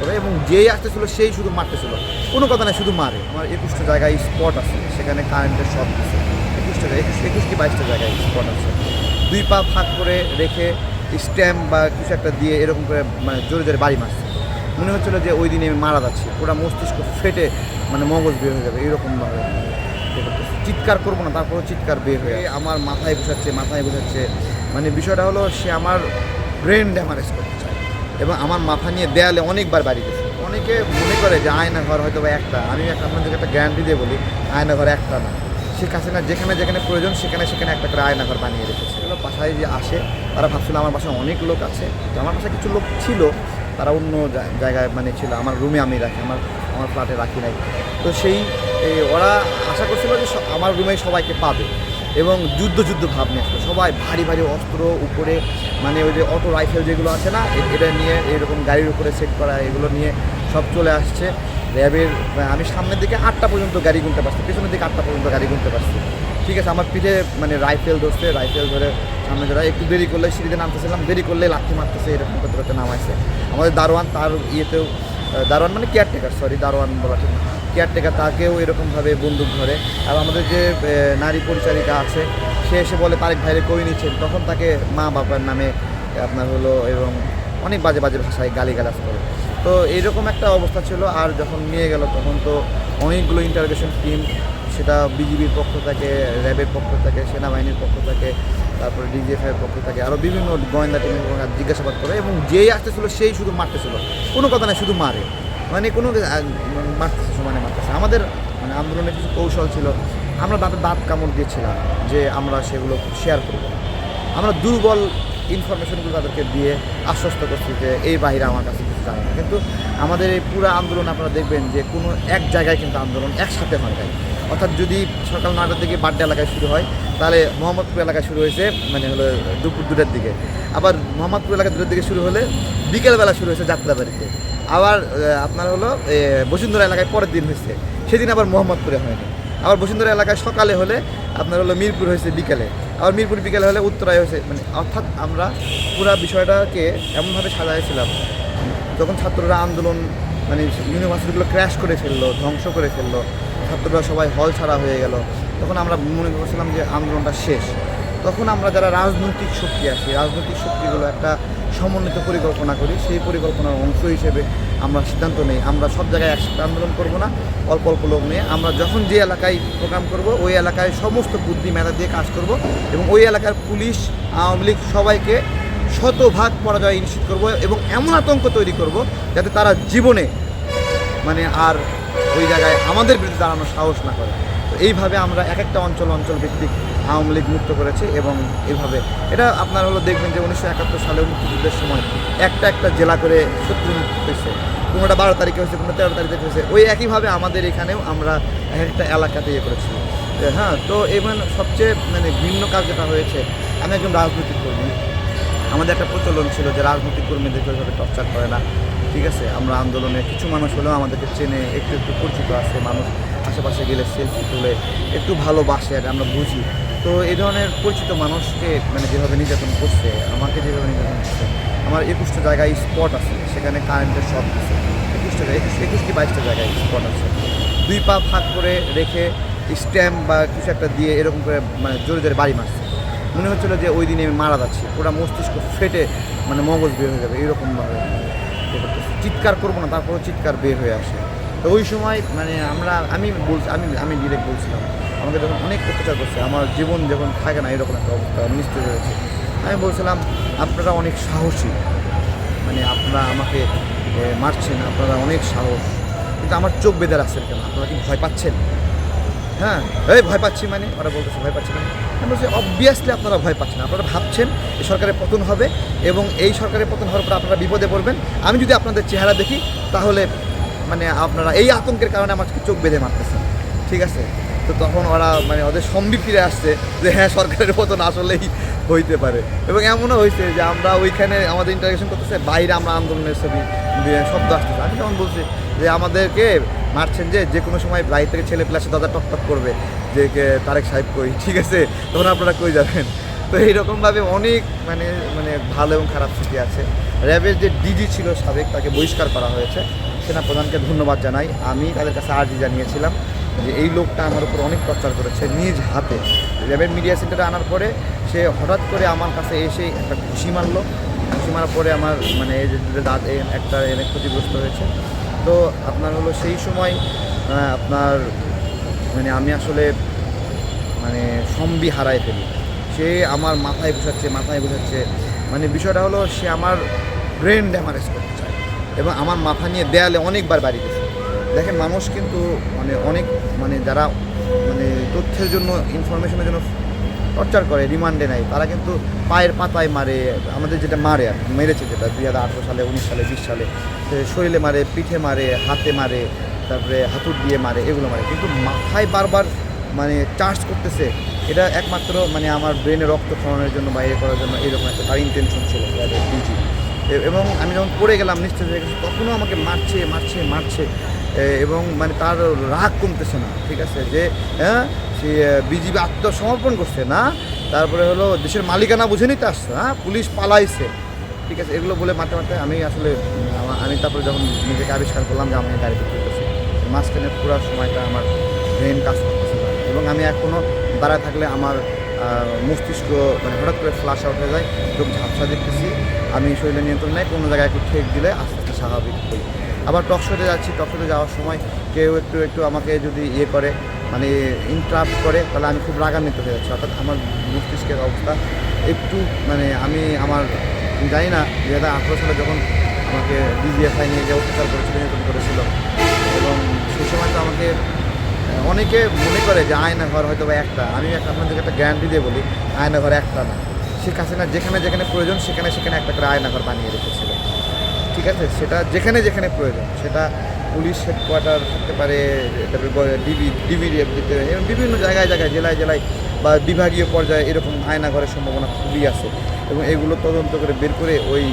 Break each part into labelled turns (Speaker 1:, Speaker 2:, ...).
Speaker 1: করে এবং যেই আসতেছিল সেই শুধু মারতেছিল। কোনো কথা নাই, শুধু মারে। আমার একুশটা জায়গায় স্পট আছে, সেখানে কারেন্টের সব আছে। একুশটা জায়গায়, একুশ কি বাইশটা জায়গায় স্পট আছে। দুই পা ফাঁক করে রেখে স্ট্যাম্প বা কিছু একটা দিয়ে এরকম করে মানে জোরে জোরে বাড়ি মারছে। মনে হচ্ছিল যে ওই দিনে আমি মারা যাচ্ছি। পুরা মস্তিষ্ক ফেটে মানে মগজ বের হয়ে যাবে এইরকমভাবে ইয়ে চিৎকার করব না, তারপরও চিৎকার বের হয়ে আমার মাথায় বসাচ্ছে মাথায় বসাচ্ছে। মানে বিষয়টা হলো, সে আমার ব্রেন ড্যামারেজ করতে চায়। এবং আমার মাথা নিয়ে দেয়ালে অনেকবার বাড়ি গেছে। অনেকে মনে করে যে আয়না ঘর হয়তো বা একটা। আমি আপনাদেরকে একটা গ্যারান্টি দিয়ে বলি আয়না ঘর একটা না। শেখ হাসিনা যেখানে যেখানে প্রয়োজন, সেখানে সেখানে একটা করে আয়না ঘর বানিয়ে রেখেছে। এগুলো বাসায় যে আসে, তারা ভাবছিল আমার বাসায় অনেক লোক আছে। তো আমার বাসায় কিছু লোক ছিল, তারা অন্য জায়গায় মানে ছিল। আমার রুমে আমি রাখি, আমার আমার ফ্ল্যাটে রাখি নাই। তো সেই ওরা আশা করছিল যে আমার রুমে সবাইকে পাবে। এবং যুদ্ধ যুদ্ধ ভাব নিয়ে আসলো। সবাই ভারী ভারী অস্ত্র উপরে মানে ওই যে অটো রাইফেল যেগুলো আছে না এটা নিয়ে এরকম গাড়ির উপরে সেট করা, এগুলো নিয়ে সব চলে আসছে। র্যাবের আমি সামনের দিকে আটটা পর্যন্ত গাড়ি গুনতে পারছি, পিছনের দিকে আটটা পর্যন্ত গাড়ি গুনতে পারছি। ঠিক আছে, আমার পিঠে মানে রাইফেল ধরছে, রাইফেল ধরে সামনে ধরে একটু দেরি করলে সিঁড়িতে নামতেছিলাম, দেরি করলে লাথি মারতেছে, এরকম করতে করতে নামাইছে। আমাদের দারোয়ান তার ইয়েতেও দারোয়ান মানে কেয়ারটেকার সরি দারোয়ান বলা ঠিক কেয়ারটেকার তাকেও এরকমভাবে বন্দুক ধরে। আর আমাদের যে নারী পরিচারিকা আছে, সে এসে বলে, তারেক ভাইরে কই নিচ্ছেন? তখন তাকে মা বাবার নামে আপনার হলো এবং অনেক বাজে বাজে ভাষায় গালি গালাজ করে। তো এইরকম একটা অবস্থা ছিল, আর যখন নিয়ে গেল, তখন তো অনেকগুলো ইন্টারগেশন টিম সেটা বিজিবির পক্ষ থেকে, র্যাবের পক্ষ থেকে, সেনাবাহিনীর পক্ষ থেকে, তারপরে ডিজিএফআইয়ের পক্ষ থেকে আরও বিভিন্ন গোয়েন্দা টিমের জিজ্ঞাসাবাদ করে এবং যেই আসতেছিল, সেই শুধু মারতেছিল। কোনো কথা নাই, শুধু মারে। মানে কোনো মারতেছে, সমানে মারতেছে। আমাদের মানে আন্দোলনের কিছু কৌশল ছিল, আমরা দাঁতে দাঁত কামড় দিয়েছিলাম যে আমরা সেগুলো শেয়ার করব। আমরা দুর্বল ইনফরমেশনগুলো তাদেরকে দিয়ে আশ্বস্ত করছি যে এই বাইরে আমার কাছে কিছু জানে না। কিন্তু আমাদের এই পুরো আন্দোলন আপনারা দেখবেন যে কোনো এক জায়গায় কিন্তু আন্দোলন একসাথে হয় নাই। অর্থাৎ যদি সকাল নয়টার দিকে বাড্ডা এলাকায় শুরু হয়, তাহলে মোহাম্মদপুর এলাকায় শুরু হয়েছে মানে হলো দুপুর দুটার দিকে। আবার মোহাম্মদপুর এলাকা দুটার দিকে শুরু হলে বিকেলবেলা শুরু হয়েছে যাত্রাবাড়িতে। আবার আপনার হলো বসুন্ধরা এলাকায় পরের দিন হয়েছে। সেদিন আবার মোহাম্মদপুরে হয়নি। আবার বসুন্ধরা এলাকায় সকালে হলে আপনার হলো মিরপুর হয়েছে বিকেলে। আবার মিরপুর বিকেলে হলে উত্তরায় হয়েছে মানে অর্থাৎ আমরা পুরো বিষয়টাকে এমনভাবে সাজাইছিলাম, যখন ছাত্ররা আন্দোলন মানে ইউনিভার্সিটিগুলো ক্র্যাশ করে ফেলল, ধ্বংস করে ফেলল, ছাত্ররা সবাই হল ছাড়া হয়ে গেল, তখন আমরা মনে করছিলাম যে আন্দোলনটা শেষ। তখন আমরা যারা রাজনৈতিক শক্তি আছি, রাজনৈতিক শক্তিগুলো একটা সমন্বিত পরিকল্পনা করি। সেই পরিকল্পনার অংশ হিসেবে আমরা সিদ্ধান্ত নেই। আমরা সব জায়গায় একসাথে আন্দোলন করব না। অল্প অল্প লোক নিয়ে আমরা যখন যে এলাকায় প্রোগ্রাম করব, ওই এলাকায় সমস্ত বুদ্ধি মেধা দিয়ে কাজ করব এবং ওই এলাকার পুলিশ, আওয়ামী লীগ সবাইকে শতভাগ পরাজয় নিশ্চিত করব এবং এমন আতঙ্ক তৈরি করব যাতে তারা জীবনে মানে আর ওই জায়গায় আমাদের বিরুদ্ধে দাঁড়ানোর সাহস না করে। তো এইভাবে আমরা এক একটা অঞ্চল অঞ্চল ভিত্তিক আওয়ামী লীগ মুক্ত করেছে এবং এভাবে। এটা আপনার হলো দেখবেন যে উনিশশো একাত্তর সালে মুক্তিযুদ্ধের সময় একটা একটা জেলা করে শত্রু মুক্ত হয়েছে। কোনোটা বারো তারিখে হয়েছে কোনো তেরো তারিখে হয়েছে। ওই একইভাবে আমাদের এখানেও আমরা এক একটা এলাকাতে ইয়ে করেছি। হ্যাঁ তো এবং সবচেয়ে মানে ভিন্ন কাজ যেটা হয়েছে, আমি একজন রাজনৈতিক কর্মী। আমাদের একটা প্রচলন ছিল যে রাজনৈতিক কর্মীদেরকে ওইভাবে টর্চার করে না, ঠিক আছে? আমরা আন্দোলনে কিছু মানুষ হলেও আমাদেরকে চেনে, একটু একটু পরিচিত আছে মানুষ, আশেপাশে গেলে সেলফি তুলে, একটু ভালোবাসে আর আমরা বুঝি। তো এই ধরনের পরিচিত মানুষকে মানে যেভাবে নির্যাতন করছে, আমাকে যেভাবে নির্যাতন করছে, আমার একুশটা জায়গায় স্পট আছে, সেখানে কারেন্টের সব আছে। একুশটা জায়গায়, একুশ কি বাইশটা জায়গায় স্পট আছে। দুই পা ফাঁক করে রেখে স্ট্যাম্প বা কিছু একটা দিয়ে এরকম করে মানে জোরে জোরে বাড়ি মারছে। মনে হচ্ছিল যে ওই দিনে আমি মারা যাচ্ছি, পুরো মস্তিষ্ক ফেটে মানে মগজ বের হয়ে যাবে, এরকমভাবে। চিৎকার করব না, তারপরেও চিৎকার বের হয়ে আসে। তো ওই সময় মানে আমরা, আমি বলছি, আমি আমি ডিরেক্ট বলছিলাম আমাকে যখন অনেক অত্যাচার করছে। আমার জীবন যখন থাকে না এরকম একটা অবস্থা নিশ্চিত হয়েছে আমি বলছিলাম, আপনারা অনেক সাহসী। মানে আপনারা আমাকে মারছেন, আপনারা অনেক সাহস। কিন্তু আমার চোখ বেঁধে রাখছেন কেন? আপনারা কি ভয় পাচ্ছেন? হ্যাঁ? এই ভয় পাচ্ছি মানে? ওরা বলতেছে, ভয় পাচ্ছি মানে? আমি বলছি অবভিয়াসলি আপনারা ভয় পাচ্ছেন। আপনারা ভাবছেন এই সরকারের পতন হবে এবং এই সরকারের পতন হওয়ার পর আপনারা বিপদে পড়বেন। আমি যদি আপনাদের চেহারা দেখি, তাহলে মানে আপনারা এই আতঙ্কের কারণে আমাকে চোখ বেঁধে মারতেছেন। ঠিক আছে? তো তখন ওরা মানে ওদের সম্বি ফিরে আসছে যে হ্যাঁ সরকারের মতন আসলেই হইতে পারে। এবং এমনও হয়েছে যে আমরা ওইখানে আমাদের ইন্টারগেশন করতেছে, বাইরে আমরা আন্দোলনের ছবি শব্দ আসতেছে। আমি তখন বলছি যে আমাদেরকে মারছেন যে যে কোনো সময় বাইরে থেকে ছেলে প্লাসে দাদা টক টক করবে, যে তারেক সাহেব কই, ঠিক আছে? তখন আপনারা কই যাবেন? তো এইরকমভাবে অনেক মানে মানে ভালো এবং খারাপ স্মৃতি আছে। র্যাবের যে ডিজি ছিল সাবেক, তাকে বহিষ্কার করা হয়েছে। সেনা প্রধানকে ধন্যবাদ জানাই। আমি তাদের কাছে আর্জি জানিয়েছিলাম। যে এই লোকটা আমার উপর অনেক টর্চার করেছে নিজ হাতে। র্যাবের মিডিয়া সেন্টারে আনার পরে সে হঠাৎ করে আমার কাছে এসে একটা ঘুষি মারলো। ঘুষি মারার পরে আমার মানে এই যে দাঁত একটা এনে ক্ষতিগ্রস্ত হয়েছে। তো আপনার হলো সেই সময় আপনার মানে আমি আসলে মানে সম্বি হারাই ফেলি। সে আমার মাথায় বসাচ্ছে মাথায় বসাচ্ছে। মানে বিষয়টা হলো সে আমার ব্রেন ড্যামারেজ করতে চায় এবং আমার মাথা নিয়ে দেয়ালে অনেকবার বাড়ি গেছে। দেখেন, মানুষ কিন্তু মানে অনেক মানে যারা মানে তথ্যের জন্য ইনফরমেশনের জন্য টর্চার করে, রিমান্ডে নেয়, তারা কিন্তু পায়ের পাতায় মারে, আমাদের যেটা মারে মেরেছে যেটা, দুই হাজার আঠেরো সালে, উনিশ সালে, বিশ সালে। শরীরে মারে, পিঠে মারে, হাতে মারে, তারপরে হাতুর দিয়ে মারে, এগুলো মারে। কিন্তু মাথায় বারবার মানে চার্জ করতেছে, এটা একমাত্র মানে আমার ব্রেনে রক্ত খাওয়ানোর জন্য বা ইয়ে করার জন্য এরকম একটা তার ইন্টেনশন ছিল এবং আমি যখন পড়ে গেলাম নিশ্চিত হয়ে গেছি তখনও আমাকে মারছে মারছে মারছে এবং মানে তার রাগ কমতেছে না, ঠিক আছে? যে হ্যাঁ সে বিজিবি আত্মসমর্পণ করছে, না? তারপরে হলো দেশের মালিকানা বুঝে নিতে আসছে হ্যাঁ পুলিশ পালাইছে, ঠিক আছে? এগুলো বলে মারতে মারতে আমি আসলে আমি তারপরে যখন নিজেকে আবিষ্কার করলাম যে আমি গাড়িতে চলতেছি মাঝখানে পুরো সময়টা আমার ব্রেন কাজ করতেছে। এবং আমি এখনও দাঁড়ায় থাকলে আমার মস্তিষ্ক মানে হঠাৎ করে ফ্লাশ আউট হয়ে যায়, চোখ ঝাপসা দেখতেছি। আমি শরীরে নিয়ন্ত্রণ নেই, কোনো জায়গায় একটু ঠেক দিলে আস্তে আস্তে স্বাভাবিক হই আবার টকশোতে যাচ্ছি টকশোতে যাওয়ার সময় কেউ একটু একটু আমাকে যদি ইয়ে করে মানে ইন্টারাপ্ট করে, তাহলে আমি খুব রাগান্বিত হয়ে যাচ্ছি। অর্থাৎ আমার মস্তিষ্কের অবস্থা একটু মানে আমি আমার, আমি জানি না দুই হাজার আঠেরো সালে যখন আমাকে ডিজিএফআই নিয়ে যে অত্যাচার করেছিল, নির্যাতন করেছিল, এবং সেই সময় তো আমাকে অনেকে মনে করে যে আয়না ঘর হয়তো বা একটা, আমি একটা আপনাদেরকে একটা গ্যারান্টি দিয়ে বলি, আয়না ঘর একটা না। শেখ হাসিনা যেখানে যেখানে প্রয়োজন, সেখানে সেখানে একটা করে আয়না ঘর বানিয়ে রেখেছিল। ঠিক আছে? সেটা যেখানে যেখানে প্রয়োজন। সেটা পুলিশ হেডকোয়ার্টার থাকতে পারে, তারপরে ডিবি ডিবিডিএফ দিতে এবং বিভিন্ন জায়গায় জায়গায়, জেলায় জেলায় বা বিভাগীয় পর্যায়ে এরকম আয়না ঘরের সম্ভাবনা খুবই আছে। এবং এগুলো তদন্ত করে বের করে ওই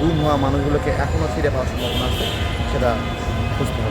Speaker 1: গুম হওয়া মানুষগুলোকে এখনও ফিরে পাওয়ার সম্ভাবনা আছে, সেটা হবে।